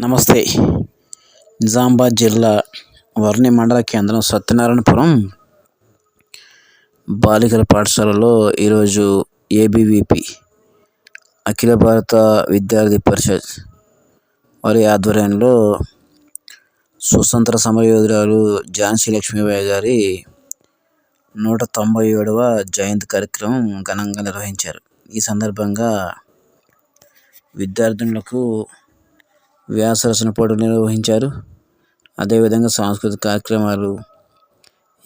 నమస్తే. నిజామాబాద్ జిల్లా వర్ణి మండల కేంద్రం సత్యనారాయణపురం. బాలికల పాఠశాలలో ఈరోజు ఏబీవీపీ అఖిల భారత విద్యార్థి పరిషత్ వారి ఆధ్వర్యంలో స్వతంత్ర సమరయోధురాలు ఝాన్సీ లక్ష్మీబాయి గారి నూట తొంభై ఏడవ జయంతి కార్యక్రమం ఘనంగా నిర్వహించారు. ఈ సందర్భంగా విద్యార్థినులకు వ్యాసరచన పోటీలు నిర్వహించారు. అదేవిధంగా సాంస్కృతిక కార్యక్రమాలు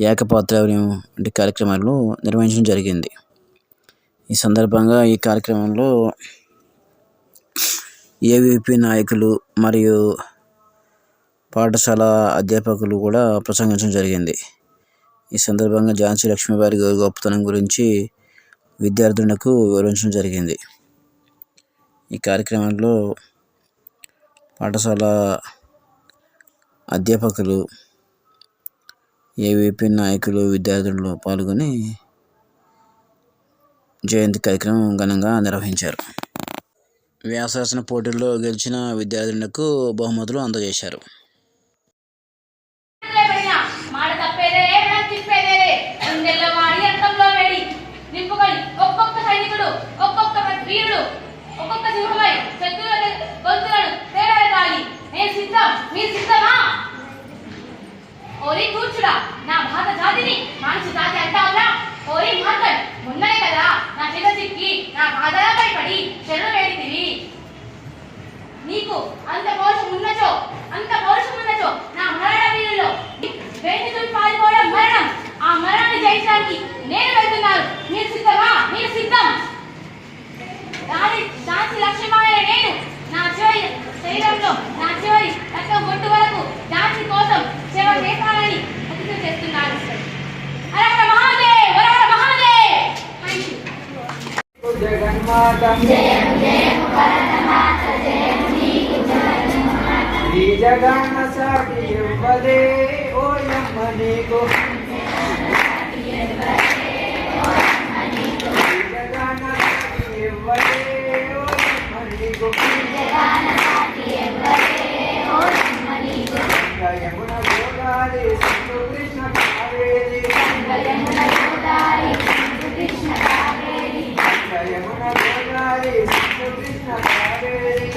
ఏకపాత్రాభినయం వంటి కార్యక్రమాలను నిర్వహించడం జరిగింది. ఈ సందర్భంగా ఈ కార్యక్రమంలో ఏవీపీ నాయకులు మరియు పాఠశాల అధ్యాపకులు కూడా ప్రసంగించడం జరిగింది. ఈ సందర్భంగా ఝాన్సీ లక్ష్మీబారి గారి గొప్పతనం గురించి విద్యార్థులకు వివరించడం జరిగింది. ఈ కార్యక్రమంలో పాఠశాల అధ్యాపకులు ఏవీపీ నాయకులు విద్యార్థులు పాల్గొని జయంతి కార్యక్రమం ఘనంగా నిర్వహించారు. వ్యాసాసన పోటీల్లో గెలిచిన విద్యార్థులకు బహుమతులు అందజేశారు. నీకు అంత పౌరుషం ఉన్నచో అంత పౌరుషం ఉన్నచో నా మరణ వీరుల్లో. వేదికలు పారిపోవడం మరణం. ఆ మరణాన్ని జయించడానికి నేను వెళ్తున్నాను. మీరు సిద్ధమా? మీరు సిద్ధం. దాని దాని లక్ష్యమైన నేను. నా చివరి శరీరంలో నా చివరి రక్తం బొట్టు వరకు దాని కోసం సేవ చేస్తానని ప్రతిజ్ఞ చేస్తున్నాను. హర హర మహాదేవ్ హర హర మహాదేవ్ థ్యాంక్ యూ జగన్మాత ఈ జగన్న సాటి ఇవ్వలే ఓయమ్మ నీకు ఈ జగన్న సాటి ఇవ్వలే ఓయమ్మ నీకు యమున గోదారి సింధు కృష్ణ కావేరి. యమున గోదారి సింధు కృష్ణ కావేరి.